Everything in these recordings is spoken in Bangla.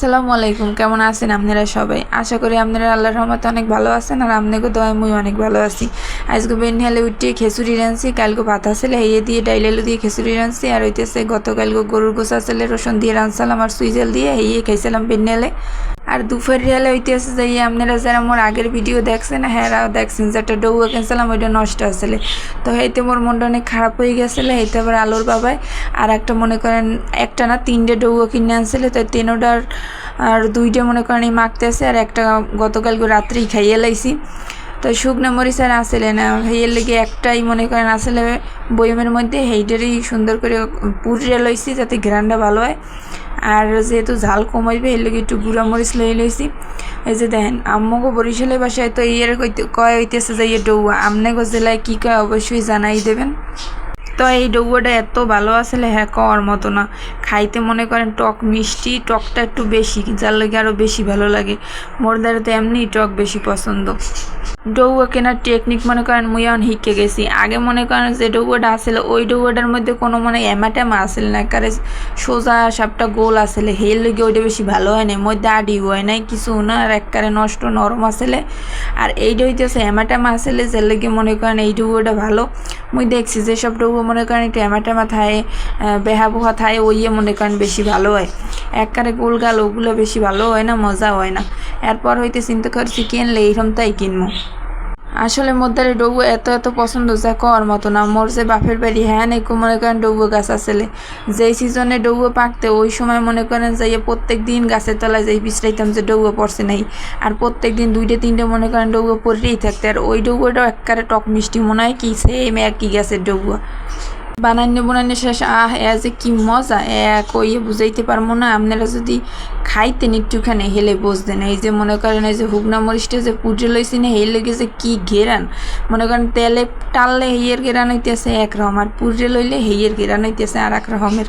আসসালামু আলাইকুম, কেমন আছেন আপনারা সবাই? আশা করি আপনারা আল্লাহর রহমতে অনেক ভালো আছেন আর আপনাকে দোয়ায় মুই অনেক ভালো আছি। আজকে বেনহালে উঠে খেসুরি রাঁধছি, কালকে ভাত আসলে হেয়ে দিয়ে ডাইল আলু দিয়ে খেসুরি রাঁধছি, আর হইতেছে গতকালকে গরুর গোসা আসলে রসুন দিয়ে রাঁধছিলাম, আর সুইজেল দিয়ে হেয়ে খাইছিলাম বেনহালে। আর দুপুর রেলে হইতেছে যে আপনারা যারা মোর আগের ভিডিও দেখছেন হ্যাঁ দেখছেন যেটা ডৌয়া কিনছিলাম, ওইটা নষ্ট আসলে তো হইতে মোর মনটা অনেক খারাপ হয়ে গেছিল, হইতে আবার আলোর বাবায় আর একটা মনে করেন একটা না তিনটে ডৌয়া কিনে আনছিলে, তো তিনোটার আর দুইটা মনে করেন এই মাখতেছে আর একটা গতকালকে রাত্রেই খাইয়ে লাইছি। তো শুকনো মরিচ আর আসলে না হেয়ের লেগে একটাই মনে করেন আসলে বয়মের মধ্যে, হেইটারই সুন্দর করে পুড়িয়ে লইছি যাতে ঘ্রানটা ভালো হয়। আর যেহেতু ঝাল কমাইবে এর লেগে একটু গুঁড়া মরিচ লই লইছি। এই যে দেখেন, আম্মগো বরিশালের বাসায় তো ইয়ের কয় হইতেছে যে ইয়ে ডৌয়া, আমনেগো জেলায় কী কয় অবশ্যই জানাই দেবেন। তো এই ডৌয়াটা এত ভালো আসলে হ্যাঁ কওয়ার মতো না। খাইতে মনে করেন টক মিষ্টি, টকটা একটু বেশি, যার লাগে আরও বেশি ভালো লাগে। মোর দ্বারা তো এমনি টক বেশি পছন্দ। ডৌয়া কেনার টেকনিক মনে করেন মুই এখন শিখে গেছি। আগে মনে করেন যে ডৌয়াটা আসলে, ওই ডৌয়াটার মধ্যে কোনো মানে এমাটেমা আসলে না কারে সোজা সাপটা গোল আসলে। হেল লেগে ওইটা বেশি ভালো হয় না মধ্যে আডি হয় নাই, কিছু না, আর একবারে নষ্ট, নরম আসলে। আর এইটা হইতেছে এমাটেমা আসলে, যে লেগে মনে করেন এই ডৌয়াটা ভালো। মুই দেখছি যে সব ডৌয়া মনে করেন একটু এমাটেমা থায় বেহা পোহা থায়, ওইয়ে মনে করেন বেশি ভালো হয়। একবারে গোল গাল, ওগুলো বেশি ভালো হয় না, মজা হয় না। এরপর হইতে চিন্তা করছি কিনলে এইরকম তাই কিনবো। আসলে মোদ্দারে ডবু এত এত পছন্দ যা কর মতো না। মোর যে বাপের বাড়ি হ্যাঁ নেই মনে করেন ডবু গাছ আসলে। যেই সিজনে ডবু পাকতে, ওই সময় মনে করেন যাইয়ে প্রত্যেক দিন গাছের তলায় যাই বিশ্রাইতাম যে ডবু পড়ছে নাই। আর প্রত্যেক দিন দুইটা, তিনটে মনে করেন ডবু পড়েই থাকতে। আর ওই ডবুটাও একবারে টক মিষ্টি মনে হয় কি সেম একই গাছের ডৌবো। বানান্য বানান্য শেষ, আহ, এ যে কি মজা, এ কইয়ে বুঝাইতে পারব না। আপনারা যদি খাইতেন একটুখানি, হেলে বসতেন এই যে মনে করেন, এই যে হুগনা মরিচটা যে পুজো লইছি না হেলে গেছে কি ঘেরান। মনে করেন, তেলে টাললে হেয়ের ঘেরান হইতেছে এক রকম, আর পুজো লইলে হেয়ের ঘেরান হইতেছে আর এক রকমের।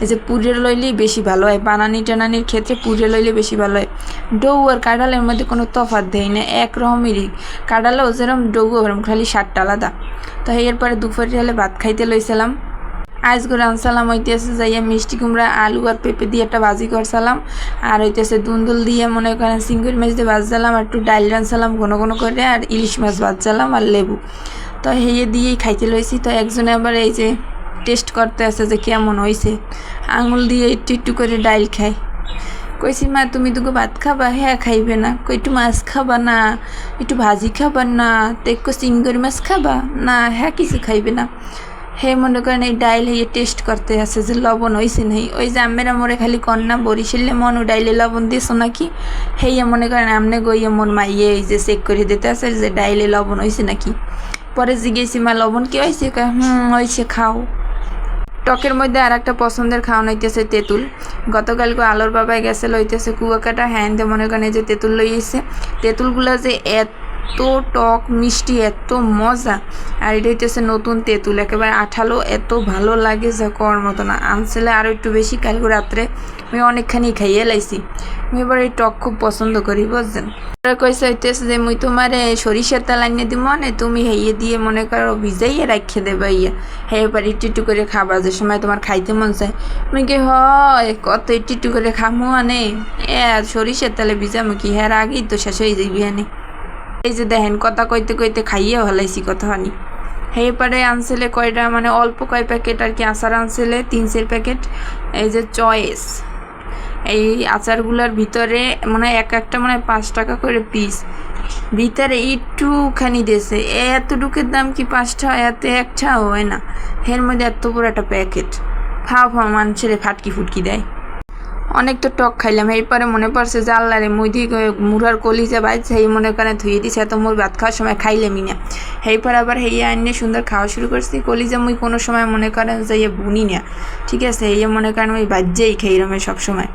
এই যে পুজো লইলেই বেশি ভালো হয়, বানানি টানানির ক্ষেত্রে পুজো লইলে বেশি ভালো হয়। ডৌ আর কাঁঠালের মধ্যে কোনো তফাৎ দেয় না, এক রকমেরই। কাঁঠালেও যেরকম ডৌ ওরকম খালি সাতটা আলাদা। তো এরপরে দুপুরে হলে ভাত খাইতে লইছিলাম আজ করে আনসালাম হইতেছে, যাইয়া মিষ্টি কুমড়া, আলু আর পেঁপে দিয়ে একটা ভাজি করছিলাম আর হইতেছে দুন্দুল দিয়ে মনে করেন সিঙ্গুর মাছ দিয়ে ভাজছিলাম আর একটু ডাইল রানছিলাম ঘন ঘন করে, আর ইলিশ মাছ ভাজছিলাম আর লেবু। তো হেয়ে দিয়েই খাইতে লইছি। তো একজনে আবার এই যে টেস্ট করতে আসে যে কেমন হয়েছে আঙুল দিয়ে একটু একটু করে ডাইল খায়। কইছি, মা, তুমি দুগো ভাত খাবা? হ্যাঁ খাইবে না। কই, একটু মাছ খাবা না, একটু ভাজি খাবা না। তো একটু চিংড়ি মাছ খাবা? না হ্যাঁ কিছু খাইবে না। হে মনে করেন এই ডাইল হইয়ে টেস্ট করতে আছে যে লবণ হয়েছে নাই। ওই যে আমেরা মোরে খালি কন্যা বরিশালে মন ও ডাইলে লবণ দিয়েছ নাকি? হেইয়া মনে করেন আমনে গইয়ে মন মাইয়ে এই যে চেক করে দিতে আছে যে ডাইলে লবণ হয়েছে নাকি। পরে জিজ্ঞেসি, মা, লবণ কি হয়েছে হুম হয়েছে খাও। টকের মধ্যে আর একটা পছন্দের খাওয়ানো হইতেছে তেঁতুল। গতকালকে আলোর বাবাই গেছে লইতেছে কুয়াকাটা হ্যান্ডে মনে করেন যে তেঁতুল লইয়েছে। তেঁতুলগুলো যে এত টক, মিষ্টি, এত মজা। আর এটা হইতেছে নতুন তেঁতুল, একেবারে আঠালো, এত ভালো লাগে যে কর মতো না। আনছিলে আরও একটু বেশি, কালকে রাত্রে আমি অনেকখানি খাইয়ে লাইছি। আমি এবার এই টক খুব পছন্দ করি, বুঝছেন? কইছে হইতেছে যে, মুই তোমার সরিষার তেল আনিয়ে দিব মানে তুমি হেয়ে দিয়ে মনে করো ভিজাইয়ে রাখিয়ে দেবা ইয়া। হে এবার একটু একটু করে খাবা, যে সময় তোমার খাইতে মন চায়। মুই কি হয়, কত একটু একটু করে খামু আনে। এ সরিষার তেলে ভিজামু কি? হ্যাঁ আগেই তো শেষ হয়ে যাবি আনে। এই যে দেখেন, কথা কইতে কইতে খাইয়ে ভালাইছি কথা হানি সেই পারে আনছিলে কয়টা মানে অল্প কয় প্যাকেট আর কি, আচার আনছিলে তিনশের প্যাকেট। এই যে চয়েস, এই আচারগুলোর ভিতরে মানে এক একটা মানে পাঁচ টাকা করে পিস ভিতরে একটুখানি দেশে এতটুকুর দাম কি পাঁচটা এত একটা হয় না। এর মধ্যে এত বড় একটা প্যাকেট। ফাও ফাও মানুষের ফাটকি ফুটকি দেয়। অনেক তো টক খাইলাম। এরপরে মনে পড়ছে যে আল্লাহ রে, মুই দিয়ে মুড়ার কলিজা বাইছে, এই মনে করে ধুয়ে দিছে, এত মুই ভাত খাওয়ার সময় খাইলামই না। এরপর আবার হেয়ে আনিয়ে সুন্দর খাওয়া শুরু করছি। কলিজা মুই কোনো সময় মনে করেন যে ইয়ে বুনি না। ঠিক আছে এই মনে করেন ওই বাজ্যেই সব সময়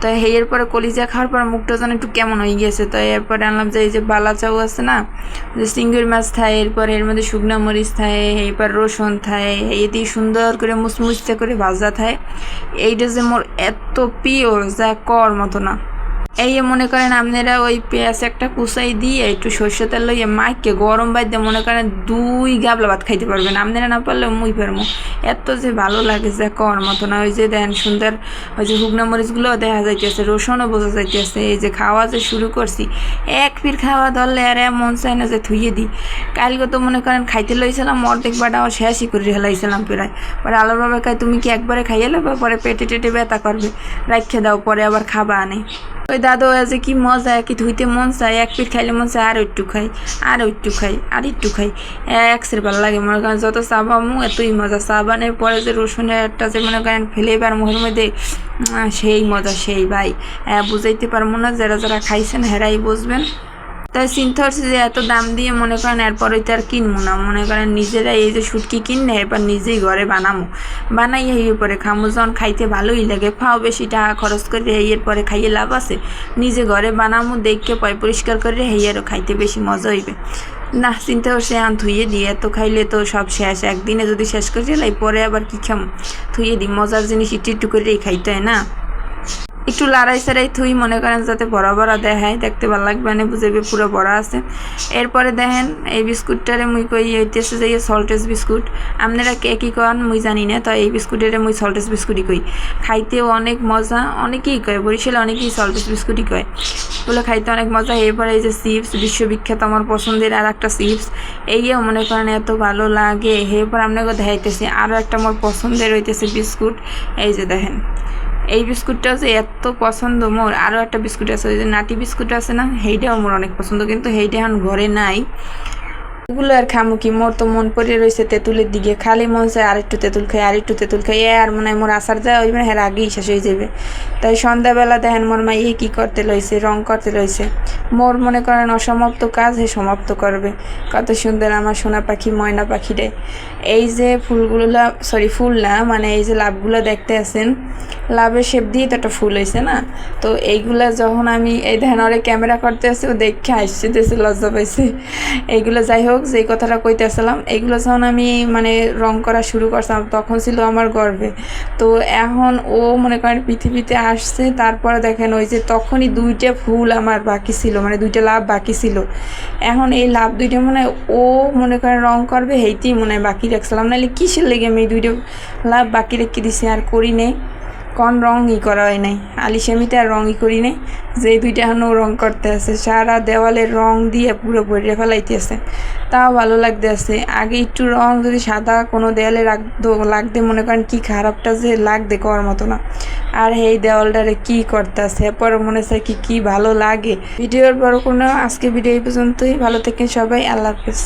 তো হেয়ের পরে কলিজা খাওয়ার পর মুখটা যেন একটু কেমন হয়ে গেছে তো এরপরে আনলাম যে এই যে বালা চাউ আছে না, যে সিঙ্গুর মাছ থায়, এরপর এর মধ্যে শুকনা মরিচ থায়, এরপর রসুন থায়, এই দিয়ে সুন্দর করে মুসমুচতে করে ভাজা থায়। এইটা যে মোর এত প্রিয় যা কর মতো না এই মনে করেন আপনারা ওই পেঁয়াজ একটা কুচাই দিয়ে একটু সর্ষে তেল লইয়ে মাইকে গরম বাইতে মনে করেন দুই গাবলা ভাত খাইতে পারবেন। আপনারা না পারলে মুই পারব এত যে ভালো লাগে যে কর মতো না ওই যে দেন সুন্দর, ওই যে শুকনো মরিচগুলো দেখা যাইতেছে, রসুনও বোঝা যাইতেছে। এই যে খাওয়া যে শুরু করছি, এক ফির খাওয়া ধরলে আর মন চায় না যে থুইয়ে দিই। কালকে তো মনে করেন খাইতে লইছিলাম, অর্ধেক বাটাও শেষই করে হেলাইছিলাম প্রায়। পরে আলোর বাবা কয়, তুমি কি একবারে খাইয়ে নেবে পরে পেটে টেটে ব্যথা করবে। রাখে দাও, পরে আবার খাবা আনে। ওই দাদু আছে কি মজা, কি ধুইতে মন চায়? এক পিঠ খাইলে মন চায় আর একটু খাই, আর একটু খাই, আর একটু খাই। এক সের ভালো লাগে, মনে করেন যত চা বামু এতই মজা। চা বানের পরে যে রসুনের একটা যে মনে করেন ফেলে এবার মুখের মধ্যে সেই মজা, সেই ভাই। বুঝাইতে পারব না, যারা যারা খাইছেন, হেরাই বুঝবেন। তাই হচ্ছে যে এত দাম দিয়ে মনে করেন এরপরে তো আর কিনবো না। মনে করেন নিজেরাই এই যে সুটকি কিনলে এরপর নিজেই ঘরে বানামো বানাই এই পরে খামো যখন খাইতে ভালোই লাগে, ফাও বেশি টাকা খরচ করে হেয়ের পরে খাইয়ে লাভ আছে। নিজে ঘরে বানামো দেখকে পয় পরিষ্কার করে হেয়েরও খাইতে বেশি মজা হইবে। না চিন্তা করছে এখন থুইয়ে দিই, এত খাইলে তো সব শেষ। একদিনে যদি শেষ করে লাই পরে আবার কি খাম? থুইয়ে দিই, মজার জিনিস একটু একটু করেই খাইতে হয় না? একটু লাড়াই সারাই থুই, মনে করেন যাতে বড় বড় দেখায় দেখতে ভালো লাগবে না বুঝাবে পুরো বড় আছে। এরপরে দেখেন, এই বিস্কুটটারে মুই কই হইতেছে যে সল্টেজ বিস্কুট। আপনারা কে কী কন, মুই জানি না, তো এই বিস্কুটের মুই সল্টেজ বিস্কুটই কই। খাইতেও অনেক মজা, অনেকেই কয়, বরিশালে অনেকেই সল্টেজ বিস্কুটই কয়। বলে খাইতে অনেক মজা, এরপরে এই যে চিপস, বিশ্ববিখ্যাত আমার পছন্দের আর একটা চিপস। এইও মনে করেন এত ভালো লাগে, এরপর আপনাকে দেখাইতেছি আরও একটা আমার পছন্দের হইতেছে বিস্কুট। এই যে দেখেন এই বিস্কুটটা যে এত পছন্দ, মোর আরও একটা বিস্কুট আছে, ওই যে নাটি বিস্কুট আছে না, সেইটাও মোর অনেক পছন্দ, কিন্তু সেইটা এখন ঘরে নাই। ওগুলো আর খামু কি? মোর তো মন পড়ে রয়েছে তেঁতুলের দিকে। খালি মন চায় আর একটু তেঁতুল খাই আর একটু তেঁতুল খাই। এ আর মনে হয় মোর আসার যায় ওই হ্যাঁ আগেই শেষ হয়ে যাবে তাই সন্ধ্যাবেলা দেখেন মোর মা ইয়ে কী করতে লইছে, রং করতে লইছে। মোর মনে করেন অসমাপ্ত কাজ হে সমাপ্ত করবে। কত সুন্দর আমার সোনা পাখি, ময়না পাখিটাই। এই যে ফুলগুলো সরি ফুল না মানে এই যে লাভগুলো দেখতে আছেন, লাভের শেপ দিয়ে তো একটা ফুল হয়েছে না? তো এইগুলা যখন আমি, এই ওরে ক্যামেরা করতে আসছি ও দেখে দেশে লজ্জা পাইছে। এইগুলো যাই হোক যেই কথাটা কইতে আসলাম এইগুলো যখন আমি মানে রং করা শুরু করছিলাম, তখন ছিল আমার গর্বে। তো এখন ও, মনে করেন, পৃথিবীতে আসছে, তারপরে দেখেন ওই যে তখনই দুইটা ফুল আমার বাকি ছিল মানে দুইটা লাভ বাকি ছিল। এখন এই লাভ দুইটা মনে হয় ও, মনে করেন, রং করবে হেইতেই মনে হয় বাকি রাখছিলাম। নাহলে কিসের লেগে আমি এই দুইটা লাভ বাকি রেখে দিছি, আর করি নেই। কোন রঙই করা হয় নাই। আলিশামিতে আর রঙই করি নাই। যে দুইটা এখনও রং করতে আছে, সারা দেওয়ালে রং দিয়ে পুরো ভরে ফেলাইতেছে তাও ভালো লাগতে আছে। আগে একটু রং যদি সাদা কোনো দেওয়ালে রাখতো লাগতে মনে করেন কি খারাপটা যে লাগতে করার মতো না। আর এই দেওয়ালটারে কি করতে আছে? পরে মনে হয় কি কি ভালো লাগে। ভিডিওর বড় কোনো আজকে ভিডিও এই পর্যন্তই। ভালো থেকেন সবাই। আল্লাহ হাফেজ।